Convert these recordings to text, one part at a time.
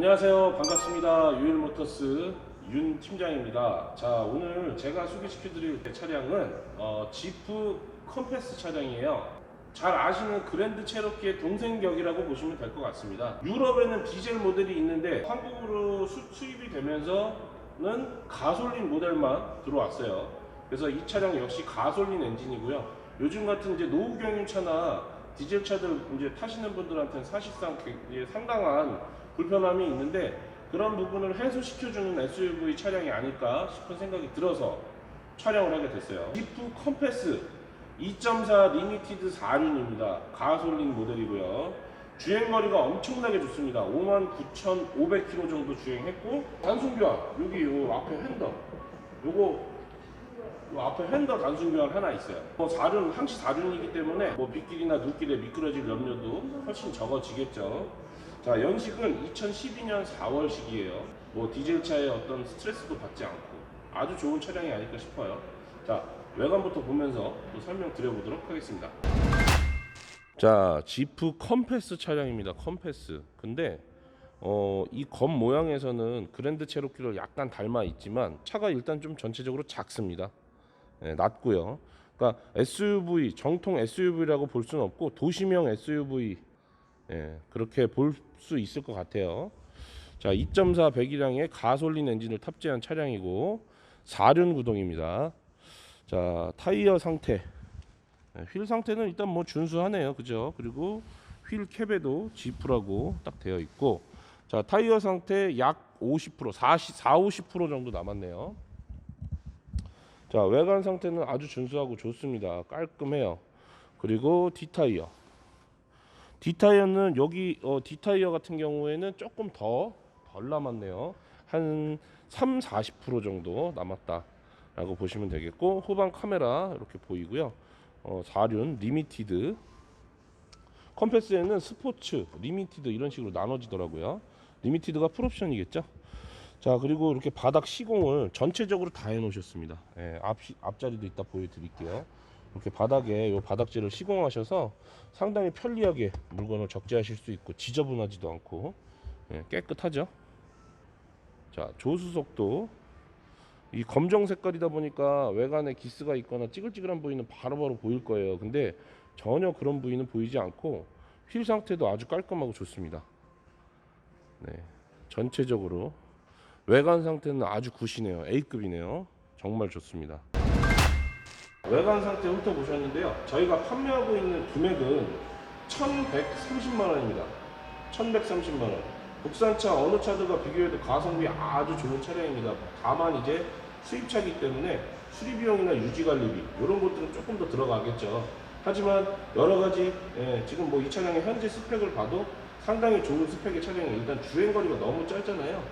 안녕하세요. 반갑습니다. 유일모터스 윤 팀장입니다. 자, 오늘 제가 소개시켜 드릴 차량은 어, 지프 컴패스 차량이에요. 잘 아시는 그랜드 체로키의 동생격이라고 보시면 될 것 같습니다. 유럽에는 디젤 모델이 있는데 한국으로 수, 수입이 되면서는 가솔린 모델만 들어왔어요. 그래서 이 차량 역시 가솔린 엔진이고요. 요즘 같은 이제 노후 경유차나 디젤 차들 이제 타시는 분들한테는 사실상 상당한 불편함이 있는데 그런 부분을 해소시켜주는 SUV 차량이 아닐까 싶은 생각이 들어서 촬영을 하게 됐어요. 지프 컴패스 2.4 리미티드 4륜입니다. 가솔린 모델이고요. 주행거리가 엄청나게 좋습니다. 59,500km 정도 주행했고 단순 교환 여기 요 앞에 핸더 요거 요 앞에 핸더 단순 교환 하나 있어요. 뭐 4륜 항시 4륜이기 때문에 뭐 빗길이나 눈길에 미끄러질 염려도 훨씬 적어지겠죠. 자 연식은 2012년 4월식이에요. 뭐 디젤 차의 어떤 스트레스도 받지 않고 아주 좋은 차량이 아닐까 싶어요. 자 외관부터 보면서 또 설명 드려 보도록 하겠습니다. 자 지프 컴패스 차량입니다. 컴패스. 근데 어, 이 겉 모양에서는 그랜드 체로키를 약간 닮아 있지만 차가 일단 좀 전체적으로 작습니다. 예, 낮고요. 그러니까 SUV 정통 SUV라고 볼 수는 없고 도시명 SUV 예, 그렇게 볼 수 있을 것 같아요. 자, 2.4 배기량의 가솔린 엔진을 탑재한 차량이고 4륜 구동입니다. 자, 타이어 상태. 예, 휠 상태는 일단 뭐 준수하네요. 그죠? 그리고 휠 캡에도 지프라고 딱 되어 있고 자, 타이어 상태 약 50%, 40, 4, 50% 정도 남았네요. 자, 외관 상태는 아주 준수하고 좋습니다. 깔끔해요. 그리고 뒷타이어. 뒷타이어는 여기 어, 뒷타이어 같은 경우에는 조금 더 덜 남았네요. 한 3, 40% 정도 남았다라고 보시면 되겠고 후방 카메라 이렇게 보이고요. 어, 4륜 리미티드 컴패스에는 스포츠, 리미티드 이런 식으로 나눠지더라고요. 리미티드가 풀옵션이겠죠. 자 그리고 이렇게 바닥 시공을 전체적으로 다 해놓으셨습니다. 예, 앞 앞자리도 이따 보여드릴게요. 이렇게 바닥에 요 바닥재를 시공하셔서 상당히 편리하게 물건을 적재하실 수 있고 지저분하지도 않고 예, 깨끗하죠. 자 조수석도 이 검정 색깔이다 보니까 외관에 기스가 있거나 찌글찌글한 부위는 바로바로 보일 거예요. 근데 전혀 그런 부위는 보이지 않고 휠 상태도 아주 깔끔하고 좋습니다. 네, 전체적으로 외관 상태는 아주 굿이네요. A급이네요. 정말 좋습니다. 외관 상태 훑어보셨는데요. 저희가 판매하고 있는 금액은 1,130만 원입니다. 1,130만 원. 국산차 어느 차들과 비교해도 가성비 아주 좋은 차량입니다. 다만 이제 수입차이기 때문에 수리 비용이나 유지 관리비 이런 것들은 조금 더 들어가겠죠. 하지만 여러 가지 예, 지금 뭐 이 차량의 현재 스펙을 봐도 상당히 좋은 스펙의 차량이 일단 주행 거리가 너무 짧잖아요.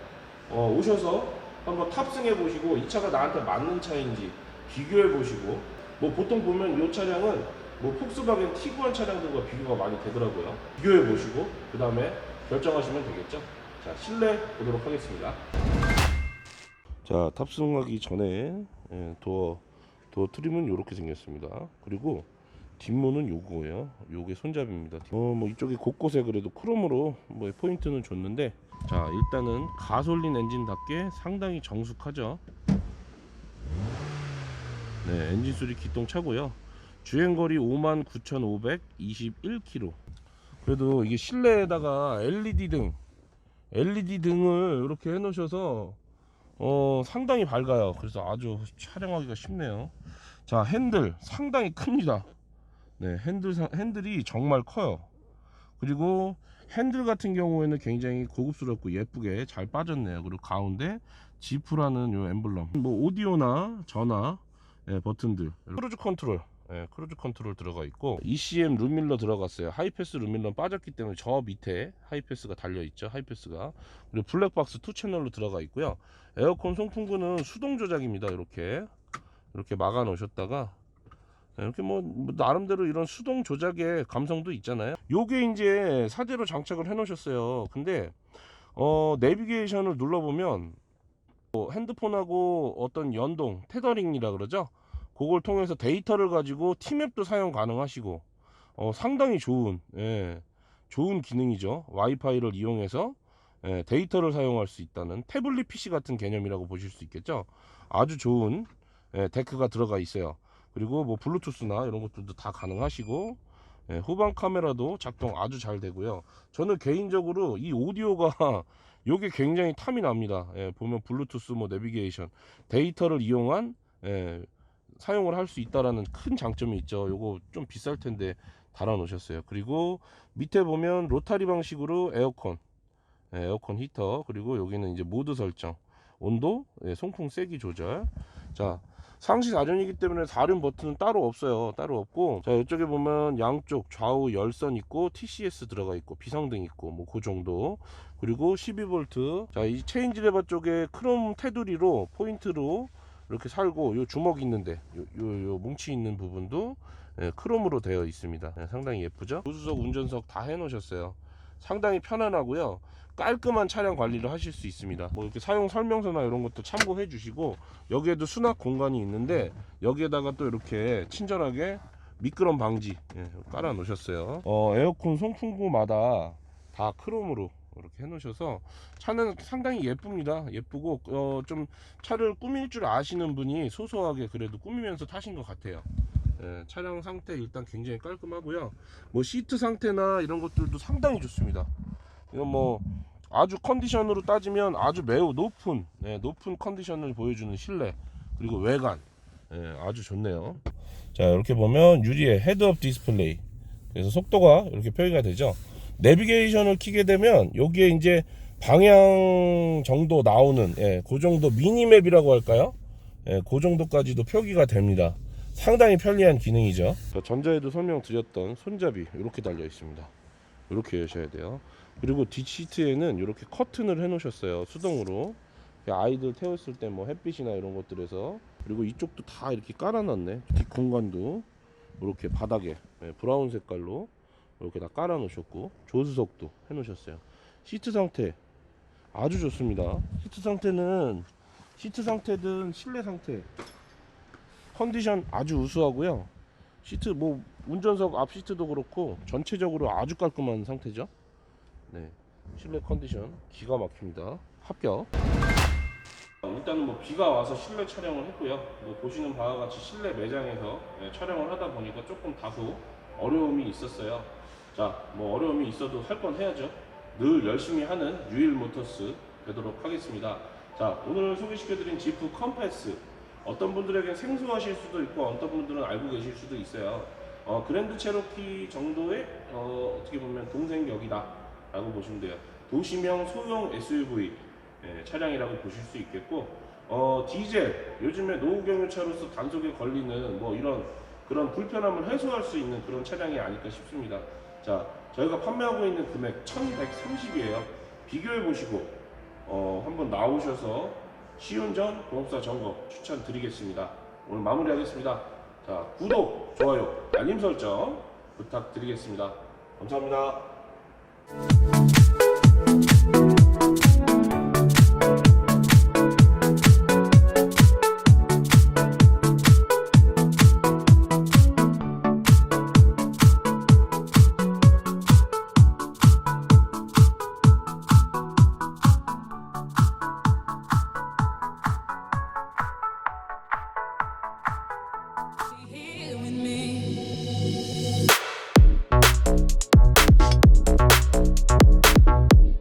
어, 오셔서 한번 탑승해 보시고 이 차가 나한테 맞는 차인지 비교해 보시고 뭐 보통 보면 이 차량은 뭐 폭스바겐 티구안 차량들과 비교가 많이 되더라고요. 비교해 보시고 그 다음에 결정하시면 되겠죠. 자 실내 보도록 하겠습니다. 자 탑승하기 전에 예, 도어 도어 트림은 이렇게 생겼습니다. 그리고 뒷문은 요거예요. 요게 손잡이입니다. 어, 뭐 이쪽에 곳곳에 그래도 크롬으로 뭐 포인트는 줬는데 자 일단은 가솔린 엔진답게 상당히 정숙하죠. 네, 엔진 소리 기똥 차고요. 주행 거리 59,521km. 그래도 이게 실내에다가 LED 등, LED 등을 이렇게 해놓으셔서 어 상당히 밝아요. 그래서 아주 촬영하기가 쉽네요. 자 핸들 상당히 큽니다. 네, 핸들 상- 핸들이 정말 커요. 그리고 핸들 같은 경우에는 굉장히 고급스럽고 예쁘게 잘 빠졌네요. 그리고 가운데 지프라는 요 엠블럼. 뭐 오디오나 전화 예, 버튼들. 크루즈 컨트롤. 예, 크루즈 컨트롤 들어가 있고 ECM 룸밀러 들어갔어요. 하이패스 룸밀러 빠졌기 때문에 저 밑에 하이패스가 달려 있죠. 하이패스가. 그리고 블랙박스 투 채널로 들어가 있고요. 에어컨 송풍구는 수동 조작입니다. 이렇게 이렇게 막아 놓으셨다가 이렇게 뭐, 뭐 나름대로 이런 수동 조작의 감성도 있잖아요. 요게 이제 사대로 장착을 해 놓으셨어요. 근데 어 내비게이션을 눌러 보면 뭐 핸드폰하고 어떤 연동 테더링이라 그러죠. 그걸 통해서 데이터를 가지고 티맵도 사용 가능하시고 어 상당히 좋은 예. 좋은 기능이죠. 와이파이를 이용해서 예, 데이터를 사용할 수 있다는 태블릿 PC 같은 개념이라고 보실 수 있겠죠. 아주 좋은 예, 데크가 들어가 있어요. 그리고 뭐 블루투스나 이런 것들도 다 가능하시고 예, 후방 카메라도 작동 아주 잘 되고요. 저는 개인적으로 이 오디오가 요게 굉장히 탐이 납니다. 예, 보면 블루투스 뭐 내비게이션 데이터를 이용한 예, 사용을 할 수 있다라는 큰 장점이 있죠. 요거 좀 비쌀 텐데 달아 놓으셨어요. 그리고 밑에 보면 로타리 방식으로 에어컨 예, 에어컨 히터 그리고 여기는 이제 모드 설정 온도 예, 송풍 세기 조절 자 상시 4전이기 때문에 다른 버튼은 따로 없어요 따로 없고 자 이쪽에 보면 양쪽 좌우 열선 있고 TCS 들어가 있고 비상등 있고 뭐 그 정도 그리고 12V 자이 체인지 레버 쪽에 크롬 테두리로 포인트로 이렇게 살고 요 주먹 있는데 요, 요, 요 뭉치 있는 부분도 예, 크롬으로 되어 있습니다. 예, 상당히 예쁘죠? 우수석 운전석 다 해 놓으셨어요. 상당히 편안하고요. 깔끔한 차량 관리를 하실 수 있습니다. 뭐 이렇게 사용 설명서나 이런 것도 참고해 주시고 여기에도 수납 공간이 있는데 여기에다가 또 이렇게 친절하게 미끄럼 방지 예, 깔아 놓으셨어요. 어, 에어컨 송풍구마다 다 크롬으로 이렇게 해 놓으셔서 차는 상당히 예쁩니다. 예쁘고 어, 좀 차를 꾸밀 줄 아시는 분이 소소하게 그래도 꾸미면서 타신 것 같아요. 예, 차량 상태 일단 굉장히 깔끔하고요. 뭐 시트 상태나 이런 것들도 상당히 좋습니다. 이건 뭐 아주 컨디션으로 따지면 아주 매우 높은 예, 높은 컨디션을 보여주는 실내 그리고 외관. 예, 아주 좋네요. 자 이렇게 보면 유리에 헤드업 디스플레이. 그래서 속도가 이렇게 표기가 되죠 내비게이션을 키게 되면 여기에 이제 방향 정도 나오는 예, 그 정도 미니맵이라고 할까요? 예, 그 정도까지도 표기가 됩니다. 상당히 편리한 기능이죠. 전자에도 설명드렸던 손잡이 이렇게 달려 있습니다. 이렇게 여셔야 돼요. 그리고 뒷시트에는 이렇게 커튼을 해 놓으셨어요. 수동으로. 아이들 태웠을 때 뭐 햇빛이나 이런 것들에서. 그리고 이쪽도 다 이렇게 깔아놨네. 뒷 공간도. 이렇게 바닥에 예, 브라운 색깔로 이렇게 다 깔아 놓으셨고 조수석도 해 놓으셨어요. 시트 상태 아주 좋습니다. 시트 상태는 시트 상태든 실내 상태 컨디션 아주 우수하고요. 시트 뭐 운전석 앞 시트도 그렇고 전체적으로 아주 깔끔한 상태죠. 네 실내 컨디션 기가 막힙니다. 합격. 일단은 뭐 비가 와서 실내 촬영을 했고요. 뭐 보시는 바와 같이 실내 매장에서 예, 촬영을 하다 보니까 조금 다소 어려움이 있었어요 자 뭐 어려움이 있어도 할 건 해야죠 늘 열심히 하는 유일 모터스 되도록 하겠습니다 자 오늘 소개시켜드린 지프 컴패스 어떤 분들에겐 생소하실 수도 있고 어떤 분들은 알고 계실 수도 있어요. 어, 그랜드 체로키 정도의 어, 떻게 보면 동생격이다 라고 보시면 돼요. 도시명 소형 SUV 예, 차량이라고 보실 수 있겠고 어, 디젤 요즘에 노후 경유차로서 단속에 걸리는 뭐 이런 그런 불편함을 해소할 수 있는 그런 차량이 아닐까 싶습니다. 자 저희가 판매하고 있는 금액 1130이에요. 비교해 보시고 어, 한번 나오셔서 시운전 공업사 점검 추천드리겠습니다. 오늘 마무리하겠습니다. 자, 구독, 좋아요, 알림 설정 부탁드리겠습니다. 감사합니다.